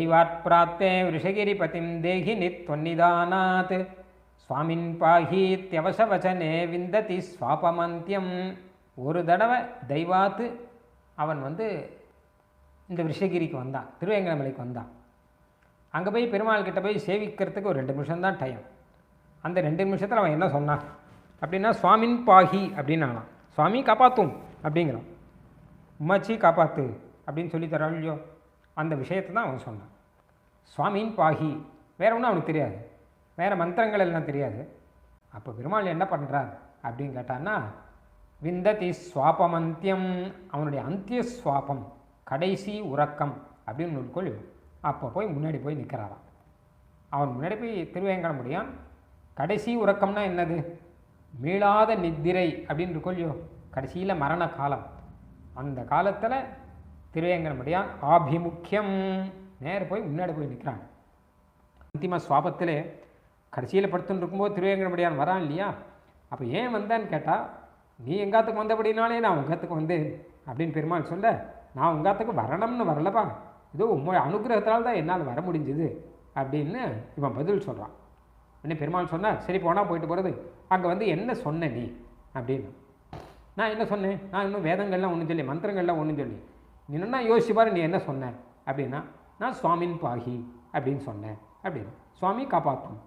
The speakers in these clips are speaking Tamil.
தெய்வாத்பிராப்தே விஷகிரிபதிம் தேகினி தொன்னிதானாத் சுவாமின் பாஹீத்யவசவச்சனே விந்ததி ஸ்வாபமந்தியம். ஒரு தடவை தெய்வாத்து அவன் வந்து இந்த விஷகிரிக்கு வந்தான் திருவேங்கடமலைக்கு வந்தான். அங்கே போய் பெருமாள் கிட்ட போய் சேவிக்கிறதுக்கு ஒரு ரெண்டு நிமிஷம் தான் டைம் அந்த ரெண்டு நிமிஷத்தில் அவன் என்ன சொன்னான்? அப்படின்னா சுவாமின் அப்படின்னு ஆனான் சுவாமி காப்பாற்றும் அப்படிங்கிறான். உமாச்சி காப்பாற்று அப்படின்னு சொல்லி தரோம் இல்லையோ? அந்த விஷயத்தை தான் அவன் சொன்னான். சுவாமின் பாகி வேறு ஒன்றும் அவனுக்கு தெரியாது. வேறு மந்திரங்கள் எல்லாம் தெரியாது. அப்போ பெருமாள் என்ன பண்ணுறார் அப்படின்னு கேட்டான்னா விந்ததி ஸ்வாபமந்தியம் அவனுடைய அந்திய ஸ்வாபம் கடைசி உறக்கம் அப்படின்னு ஒரு அப்போ போய் முன்னாடி போய் நிற்கிறாராம் அவன் முன்னாடி போய் திருவேங்கட முடியும் கடைசி உறக்கம்னா என்னது? மீளாத நித்திரை அப்படின்னு இருக்கோல்லையோ கடைசியில் மரண காலம். அந்த காலத்தில் திருவேங்கடமுடியான் ஆபிமுக்கியம். நேர போய் முன்னாடி போய் நிற்கிறான் அந்திம சுவாபத்தில் கடைசியில் படுத்துன்னு இருக்கும்போது திருவேங்கடமுடியான் வரான் இல்லையா? அப்போ ஏன் வந்தான்னு கேட்டால் நீ எங்காத்துக்கு வந்தபடினாலே நான் உங்காத்துக்கு வந்து அப்படின்னு பெருமாள் சொல்ல நான் உங்காத்துக்கு வரணும்னு வரலப்பா. ஏதோ உண்மை அனுகிரகத்தால் தான் என்னால் வர முடிஞ்சுது. அப்படின்னு இவன் பதில் சொல்கிறான் உடனே பெருமாள் சொன்னால் சரி போனால் போயிட்டு போகிறது அங்கே வந்து என்ன சொன்ன நீ? அப்படின்னு. நான் என்ன சொன்னேன்? நான் இன்னும் வேதங்கள்லாம் ஒன்றும் சொல்லி மந்திரங்கள்லாம் ஒன்றும் சொல்லி நீ என்ன யோசிச்சு பாரு நீ என்ன சொன்ன? அப்படின்னா நான் சுவாமின் பாகி அப்படின்னு சொன்னேன். அப்படின்னு சுவாமி காப்பாற்றும்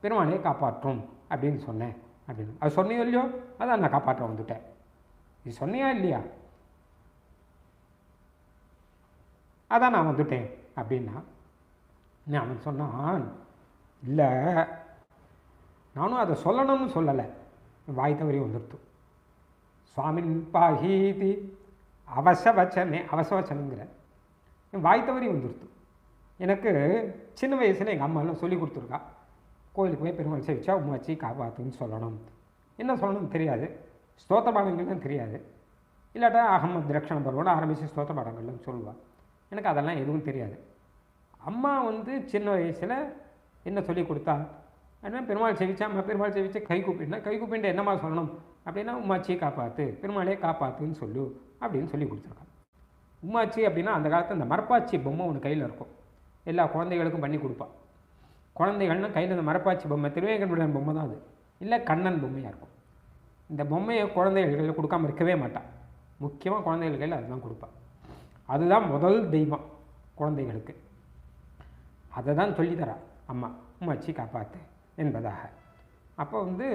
பெருமாளே காப்பாற்றும் அப்படின்னு சொன்னேன். அப்படின்னு அது சொன்னியோ இல்லையோ அதான் நான் காப்பாற்ற வந்துட்டேன். இது சொன்னியா இல்லையா? அதான் நான் வந்துட்டேன். அப்படின்னா நீ அவன் சொன்னான் இல்லை நானும் அதை சொல்லணும்னு சொல்லலை. வாய் தவறி வந்துடுத்து சுவாமின் பாஹீதி அவசவச்சனே அவசவச்சனுங்கிற என் வாய் தவறி வந்துடுத்து எனக்கு சின்ன வயசில் எங்கள் அம்மாலாம் சொல்லி கொடுத்துருக்கா. கோயிலுக்கு போய் பெருமாள் சேவிச்சா உமாச்சி காப்பாத்துன்னு சொல்லணும். என்ன சொல்லணும்னு தெரியாது. ஸ்தோத்த பாடங்கள்லாம் தெரியாது. இல்லாட்டா அகமது திரக்ஷண பருவோட ஆரம்பித்து ஸ்தோத்த பாடங்கள்லாம் சொல்லுவாள் எனக்கு அதெல்லாம் எதுவும் தெரியாது. அம்மா வந்து சின்ன வயசில் என்ன சொல்லி கொடுத்தா? அப்படின்னா பெருமாள் செவிச்சா அம்மா பெருமாள் செவிச்சா கை கூப்பிட்டுனா கை கூப்பிட்டு என்னம்மா சொல்லணும்? அப்படின்னா உமாச்சியை காப்பாற்று பெருமாளையே காப்பாற்றுன்னு சொல்லு. அப்படின்னு சொல்லி கொடுத்துருக்கான் உமாச்சி அப்படின்னா அந்த காலத்தில் இந்த மரப்பாச்சி பொம்மை ஒன்று கையில் இருக்கும். எல்லா குழந்தைகளுக்கும் பண்ணி கொடுப்பான் குழந்தைகள்னா கையில் இந்த மரப்பாச்சி பொம்மை திருவேங்கடன் பொம்மை தான் அது. இல்லை கண்ணன் பொம்மையாக இருக்கும். இந்த பொம்மையை குழந்தைகள் கையில் கொடுக்காம இருக்கவே மாட்டான் முக்கியமாக குழந்தைகள் கையில் அதுதான் கொடுப்பான் அதுதான் முதல் தெய்வம் குழந்தைகளுக்கு. அதை தான் சொல்லித்தரா அம்மா உமாச்சி காப்பாற்று என்பதாக. அப்போ வந்து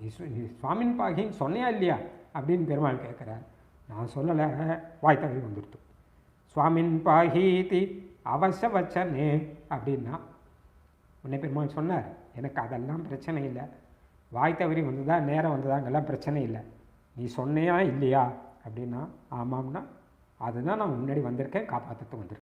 நீ சுவாமின் பாகின்னு சொன்னையா இல்லையா? அப்படின்னு பெருமாள் கேட்குறார். நான் சொல்லலை வாய் தவறி வந்துடுத்து. சுவாமின் பாகீதி அவசவச்சனே அப்படின்னா உன்னை பெருமாள் சொன்னார் எனக்கு அதெல்லாம் பிரச்சனை இல்லை. வாய் தவறி வந்ததா நேரம் வந்ததாங்கெல்லாம் பிரச்சனை இல்லை. நீ சொன்னியா இல்லையா அப்படின்னா ஆமாம்னா அதுதான் நான் முன்னாடி வந்திருக்கேன் காப்பாற்றுட்டு வந்திருக்கேன்.